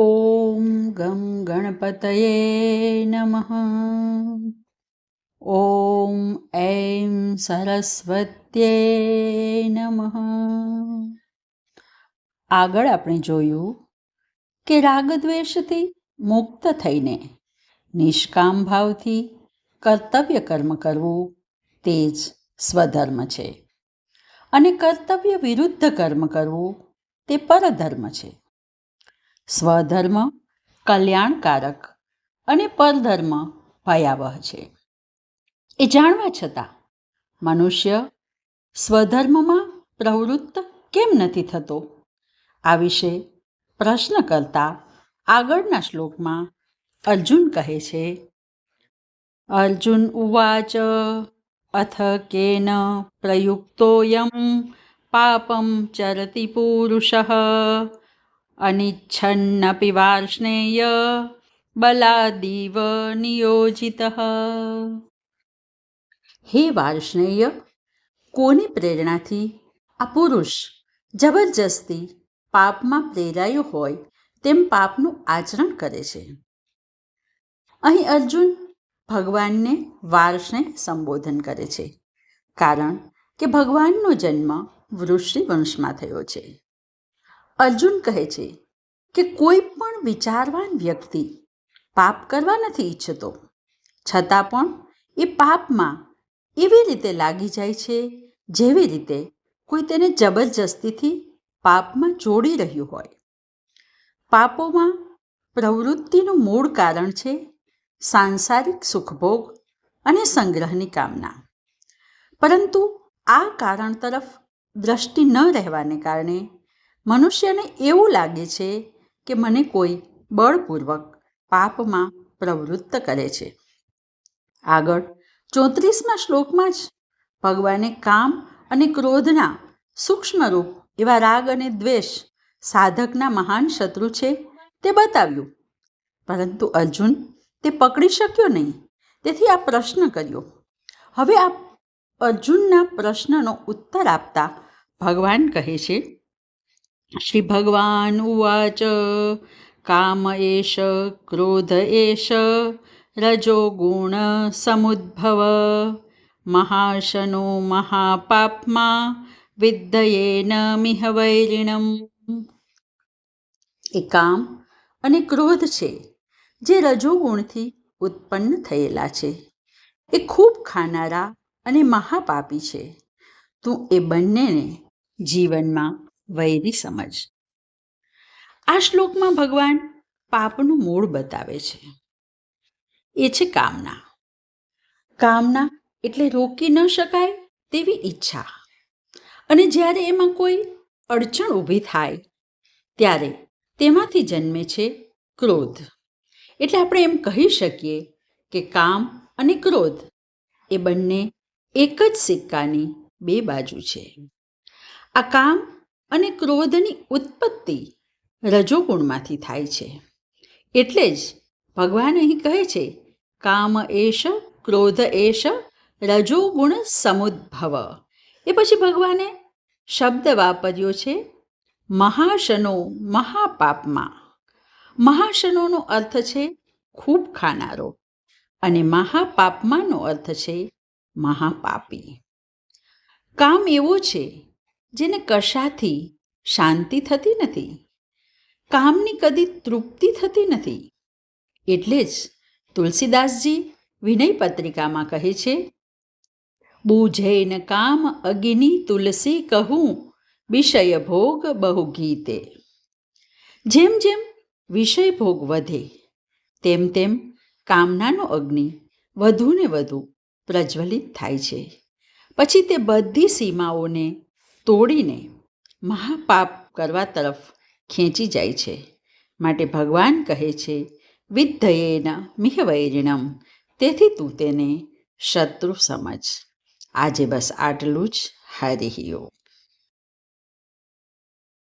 ઓમ ગમ ગણપતયે નમઃ ઓમ ઐમ સરસ્વત્યે નમઃ આગળ આપણે જોયું કે રાગદ્વેષથી મુક્ત થઈને નિષ્કામ ભાવથી કર્તવ્ય કર્મ કરવું તે જ સ્વધર્મ છે. અને કર્તવ્ય વિરુદ્ધ કર્મ કરવું તે પરધર્મ છે. સ્વધર્મ કલ્યાણકારક અને પરધર્મ ભયાવહ છે. એ જાણવા છતાં મનુષ્ય સ્વધર્મમાં પ્રવૃત્ત કેમ નથી થતો? આ વિશે પ્રશ્ન કરતા આગળના શ્લોકમાં અર્જુન કહે છે, અર્જુન ઉવાચ અથ કેન પ્રયુક્તોયમ પાપમ ચરતી પુરુષ અનિચ્છન્નપી વાર્ષ્ણેય બલાદીવ નિયોજિત હે વાર્ષ્ણેય કોની પ્રેરણાથી આ પુરુષ જબરજસ્તી પાપમાં પ્રેરાયો હોય તેમ પાપનું આચરણ કરે છે અહીં અર્જુન ભગવાનને વાર્ષને સંબોધન કરે છે કારણ કે ભગવાનનો જન્મ વૃષ્ણિ વંશમાં થયો છે અર્જુન કહે છે કે કોઈ પણ વિચારવાન વ્યક્તિ પાપ કરવા નથી ઈચ્છતો. છતાં પણ એ પાપમાં એવી રીતે લાગી જાય છે, જેવી રીતે કોઈ તેને જબરજસ્તીથી પાપમાં જોડી રહ્યું હોય. પાપોમાં પ્રવૃત્તિનું મૂળ કારણ છે સાંસારિક સુખભોગ અને સંગ્રહની કામના. પરંતુ આ કારણ તરફ દ્રષ્ટિ ન રહેવાને કારણે મનુષ્યને એવું લાગે છે કે મને કોઈ બળપૂર્વક પાપમાં પ્રવૃત્ત કરે છે. આગળ, ચોત્રીસમાં શ્લોકમાં જ ભગવાને કામ અને ક્રોધના સૂક્ષ્મ રૂપ એવા રાગ અને દ્વેષ સાધકના મહાન શત્રુ છે તે બતાવ્યું. પરંતુ અર્જુન તે પકડી શક્યો નહીં. તેથી આ પ્રશ્ન કર્યો. હવે આ અર્જુનના પ્રશ્નનો ઉત્તર આપતા ભગવાન કહે છે શ્રી ભગવાન ઉવાચ કામ એશ ક્રોધ એશ રજો ગુણ સમુદ્ભવ મહાશનો મહાપાપમાં વિદ્યયેન મિહ વૈરિણમ એ કામ અને ક્રોધ છે, જે રજોગુણથી ઉત્પન્ન થયેલા છે. એ ખૂબ ખાનારા અને મહાપાપી છે. તું એ બંનેને જીવનમાં વૈરી સમજ. આ શ્લોકમાં ભગવાન પાપનું મૂળ બતાવે છે. એ છે કામના. કામના એટલે રોકી ન શકાય તેવી ઈચ્છા. અને જ્યારે એમાં કોઈ અડચણ ઊભી થાય, ત્યારે તેમાંથી જન્મે છે ક્રોધ. એટલે આપણે એમ કહી શકીએ કે કામ અને ક્રોધ એ બંને એક જ સિક્કાની બે બાજુ છે. આ કામ અને ક્રોધની ઉત્પત્તિ રજોગુણમાંથી થાય છે. એટલે જ ભગવાન અહીં કહે છે, કામ એશ ક્રોધ એશ રજોગુણ સમુદ્ભવ. એ પછી ભગવાને શબ્દ વાપર્યો છે, મહાશનો મહાપાપમાં. મહાશનોનો અર્થ છે, ખૂબ ખાનારો. અને મહાપાપમાંનો અર્થ છે, મહાપાપી. કામ એવો છે જેને કશાથી શાંતિ થતી નથી, કામની કદી તૃપ્તિ થતી નથી. એટલે જ તુલસીદાસજી વિનય પત્રિકામાં કહે છે બુજૈન કામ અગિની તુલસી કહું, વિષય ભોગ બહુ ગીતે. જેમ જેમ વિષય ભોગ વધે, તેમ તેમ કામનાનો અગ્નિ વધુ ને વધુ પ્રજ્વલિત થાય છે. પછી તે બધી સીમાઓને તોડીને મહાપાપ કરવા તરફ ખેંચી જાય છે. માટે ભગવાન કહે છે, વિદ્ધયેના મિહવૈરિણમ, તેથી તું તેને શત્રુ સમજ. આજે બસ આટલું જ. હરિ ઓમ.